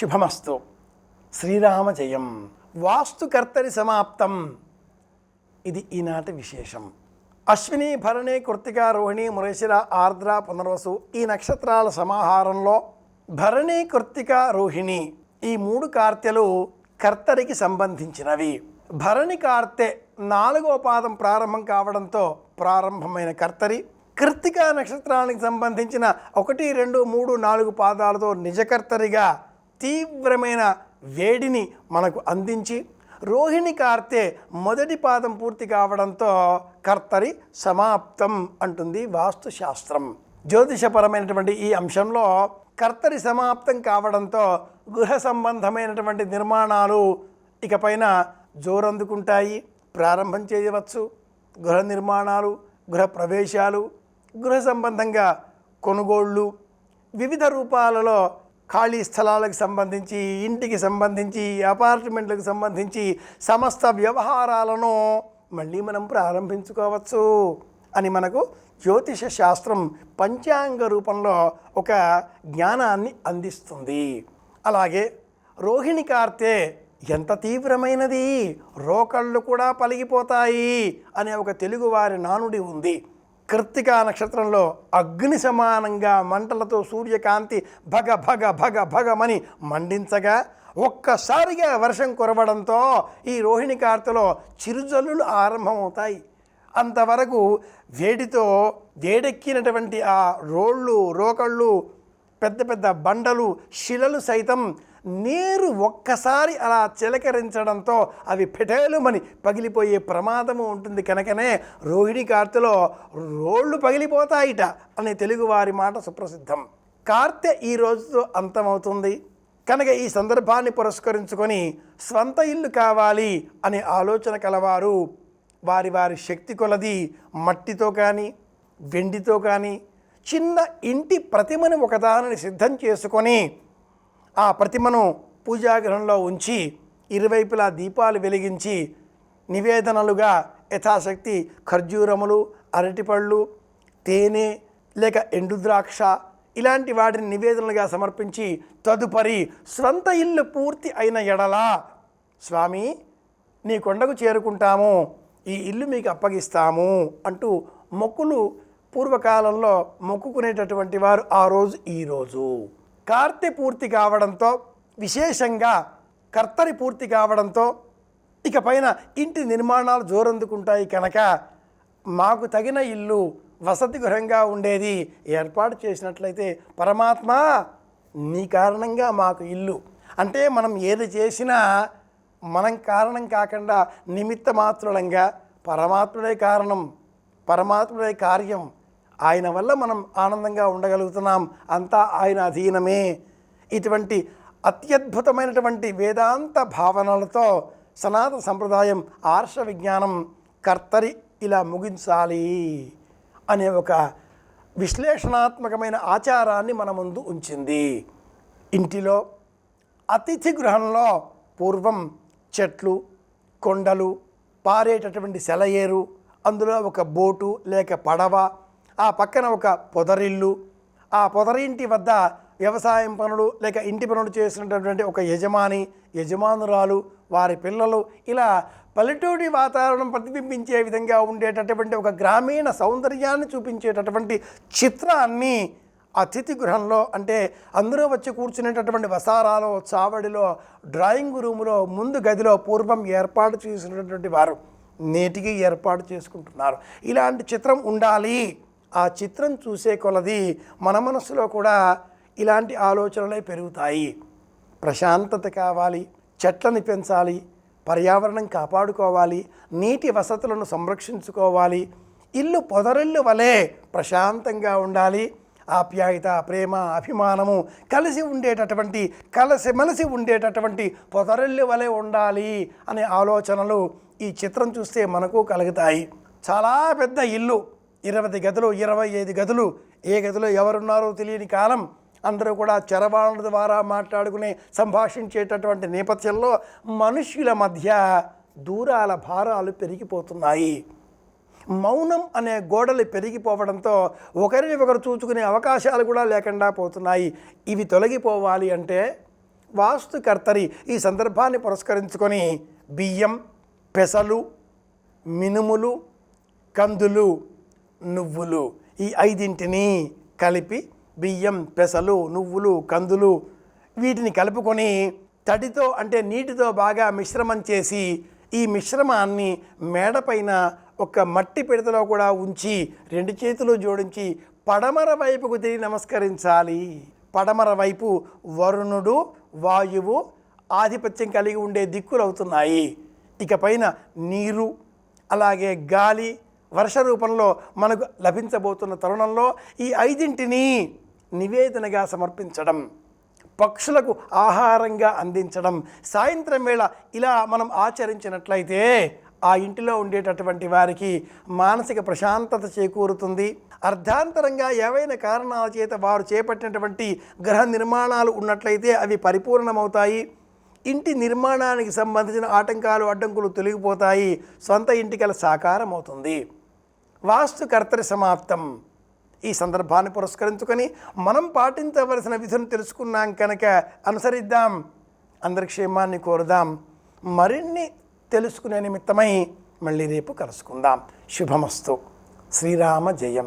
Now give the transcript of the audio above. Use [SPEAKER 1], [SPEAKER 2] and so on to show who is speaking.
[SPEAKER 1] శుభమస్తు. శ్రీరామజయం. వాస్తుకర్తరి సమాప్తం. ఇది ఈనాటి విశేషం. అశ్విని భరణి కృత్తిక రోహిణి మురేశిర ఆర్ద్ర పునర్వసు ఈ నక్షత్రాల సమాహారంలో భరణి కృత్తిక రోహిణి ఈ మూడు కార్తెలు కర్తరికి సంబంధించినవి. భరణి కార్తె నాలుగో పాదం ప్రారంభం కావడంతో ప్రారంభమైన కర్తరి కృత్తిక నక్షత్రానికి సంబంధించిన ఒకటి రెండు మూడు నాలుగు పాదాలతో నిజకర్తరిగా తీవ్రమైన వేడిని మనకు అందించి రోహిణి కార్తె మొదటి పాదం పూర్తి కావడంతో కర్తరి సమాప్తం అంటుంది వాస్తుశాస్త్రం. జ్యోతిషపరమైనటువంటి ఈ అంశంలో కర్తరి సమాప్తం కావడంతో గృహ సంబంధమైనటువంటి నిర్మాణాలు ఇకపైన జోరందుకుంటాయి. ప్రారంభం చేయవచ్చు. గృహ నిర్మాణాలు గృహ ప్రవేశాలు గృహ సంబంధంగా కొనుగోళ్ళు వివిధ రూపాలలో ఖాళీ స్థలాలకు సంబంధించి ఇంటికి సంబంధించి అపార్ట్మెంట్లకు సంబంధించి సమస్త వ్యవహారాలను మళ్ళీ మనం ప్రారంభించుకోవచ్చు అని మనకు జ్యోతిష శాస్త్రం పంచాంగ రూపంలో ఒక జ్ఞానాన్ని అందిస్తుంది. అలాగే రోహిణి కార్తె ఎంత తీవ్రమైనది రోకళ్ళు కూడా పలిగిపోతాయి అనే ఒక తెలుగువారి నానుడి ఉంది. కృత్తికా నక్షత్రంలో అగ్ని సమానంగా మంటలతో సూర్యకాంతి భగ భగ భగ భగమని మండించగా ఒక్కసారిగా వర్షం కురవడంతో ఈ రోహిణి కార్తెలో చిరుజల్లులు ఆరంభమవుతాయి. అంతవరకు వేడితో వేడెక్కినటువంటి ఆ రోళ్ళు రోకళ్ళు పెద్ద పెద్ద బండలు శిలలు సైతం నీరు ఒక్కసారి అలా చిలకరించడంతో అవి పెటేలుమని పగిలిపోయే ప్రమాదము ఉంటుంది కనుకనే రోహిణి కార్తెలో రోళ్ళు పగిలిపోతాయిట అనే తెలుగువారి మాట సుప్రసిద్ధం. కార్తె ఈ రోజుతో అంతమవుతుంది. కనుక ఈ సందర్భాన్ని పురస్కరించుకొని స్వంత ఇల్లు కావాలి అనే ఆలోచన కలవారు. వారి వారి శక్తి కొలది మట్టితో కానీ వెండితో కానీ చిన్న ఇంటి ప్రతిమను ఒకదానిని సిద్ధం చేసుకొని ఆ ప్రతిమను పూజాగ్రహంలో ఉంచి ఇరువైపులా దీపాలు వెలిగించి నివేదనలుగా యథాశక్తి ఖర్జూరములు అరటిపళ్ళు తేనె లేక ఎండుద్రాక్ష ఇలాంటి వాటిని నివేదనలుగా సమర్పించి తదుపరి స్వంత ఇల్లు పూర్తి అయిన ఎడలా స్వామి నీ కొండకు చేరుకుంటాము. ఈ ఇల్లు మీకు అప్పగిస్తాము అంటూ మొక్కులు పూర్వకాలంలో మొక్కుకునేటటువంటి వారు ఆ రోజు ఈరోజు కార్తె పూర్తి కావడంతో విశేషంగా కర్తరి పూర్తి కావడంతో ఇక పైన ఇంటి నిర్మాణాలు జోరందుకుంటాయి కనుక మాకు తగిన ఇల్లు వసతి గృహంగా ఉండేది ఏర్పాటు చేసినట్లయితే పరమాత్మ నీ కారణంగా మాకు ఇల్లు. అంటే మనం ఏది చేసినా మనం కారణం కాకుండా నిమిత్త మాత్రులంగా పరమాత్ముడే కారణం పరమాత్ముడే కార్యం ఆయన వల్ల మనం ఆనందంగా ఉండగలుగుతున్నాం. అంతా ఆయన అధీనమే. ఇటువంటి అత్యద్భుతమైనటువంటి వేదాంత భావనలతో సనాతన సంప్రదాయం ఆర్ష విజ్ఞానం కర్తరి ఇలా ముగించాలి అనే ఒక విశ్లేషణాత్మకమైన ఆచారాన్ని మన ముందు ఉంచింది. ఇంటిలో అతిథి గృహంలో పూర్వం చెట్లు కొండలు పారేటటువంటి సెలయేరు అందులో ఒక బోటు లేక పడవ ఆ పక్కన ఒక పొదరిల్లు ఆ పొదరింటి వద్ద వ్యవసాయం పనులు లేక ఇంటి పనులు చేసినటువంటి ఒక యజమాని యజమానురాలు వారి పిల్లలు ఇలా పల్లెటూరి వాతావరణం ప్రతిబింబించే విధంగా ఉండేటటువంటి ఒక గ్రామీణ సౌందర్యాన్ని చూపించేటటువంటి చిత్రాన్ని అతిథి గృహంలో అంటే అందరూ వచ్చి కూర్చునేటటువంటి వసారాలో చావడిలో డ్రాయింగ్ రూములో ముందు గదిలో పూర్వం ఏర్పాటు చేసినటువంటి వారు నేటికి ఏర్పాటు చేసుకుంటున్నారు. ఇలాంటి చిత్రం ఉండాలి. ఆ చిత్రం చూసే కొలది మన మనసులో కూడా ఇలాంటి ఆలోచనలే పెరుగుతాయి. ప్రశాంతత కావాలి చెట్లను పెంచాలి పర్యావరణం కాపాడుకోవాలి నీటి వసతులను సంరక్షించుకోవాలి ఇల్లు పొదరిల్లు వలె ప్రశాంతంగా ఉండాలి. ఆప్యాయత ప్రేమ అభిమానము కలిసి ఉండేటటువంటి కలిసి మెలిసి ఉండేటటువంటి పొదరిల్లు వలె ఉండాలి అనే ఆలోచనలు ఈ చిత్రం చూస్తే మనకు కలుగుతాయి. చాలా పెద్ద ఇల్లు. ఇరవై గదులు ఇరవై ఐదు గదులు. ఏ గదిలో ఎవరున్నారో తెలియని కాలం అందరూ కూడా చరవాణుల ద్వారా మాట్లాడుకునే సంభాషించేటటువంటి నేపథ్యంలో మనుష్యుల మధ్య దూరాల భారాలు పెరిగిపోతున్నాయి. మౌనం అనే గోడలు పెరిగిపోవడంతో ఒకరిని ఒకరు చూచుకునే అవకాశాలు కూడా లేకుండా పోతున్నాయి. ఇవి తొలగిపోవాలి అంటే వాస్తుకర్తరి ఈ సందర్భాన్ని పురస్కరించుకొని బియ్యం పెసలు మినుములు కందులు నువ్వులు. ఈ ఐదింటిని కలిపి బియ్యం పెసలు నువ్వులు కందులు వీటిని కలుపుకొని తడితో అంటే నీటితో బాగా మిశ్రమం చేసి ఈ మిశ్రమాన్ని మేడపైన ఒక మట్టి పిడతలో కూడా ఉంచి రెండు చేతులు జోడించి పడమర వైపుకు తిరిగి నమస్కరించాలి. పడమర వైపు వరుణుడు వాయువు ఆధిపత్యం కలిగి ఉండే దిక్కులు అవుతున్నాయి. ఇకపైన నీరు అలాగే గాలి వర్ష రూపంలో మనకు లభించబోతున్న తరుణంలో ఈ ఐదింటిని నివేదనగా సమర్పించడం పక్షులకు ఆహారంగా అందించడం సాయంత్రం వేళ ఇలా మనం ఆచరించినట్లయితే ఆ ఇంటిలో ఉండేటటువంటి వారికి మానసిక ప్రశాంతత చేకూరుతుంది. అర్ధాంతరంగా ఏవైనా కారణాల చేత వారు చేపట్టినటువంటి గ్రహ నిర్మాణాలు ఉన్నట్లయితే అవి పరిపూర్ణమవుతాయి. ఇంటి నిర్మాణానికి సంబంధించిన ఆటంకాలు అడ్డంకులు తొలగిపోతాయి. సొంత ఇంటికల సాకారం అవుతుంది వాస్తు కర్తరి సమాప్తం. ఈ సందర్భాన్ని పురస్కరించుకొని మనం పాటించవలసిన విధులను తెలుసుకున్నాం కనుక అనుసరిద్దాం. అందరి క్షేమాన్ని కోరుదాం. మరిన్ని తెలుసుకునే నిమిత్తమై మళ్ళీ రేపు కలుసుకుందాం. శుభమస్తు. శ్రీరామ జయం.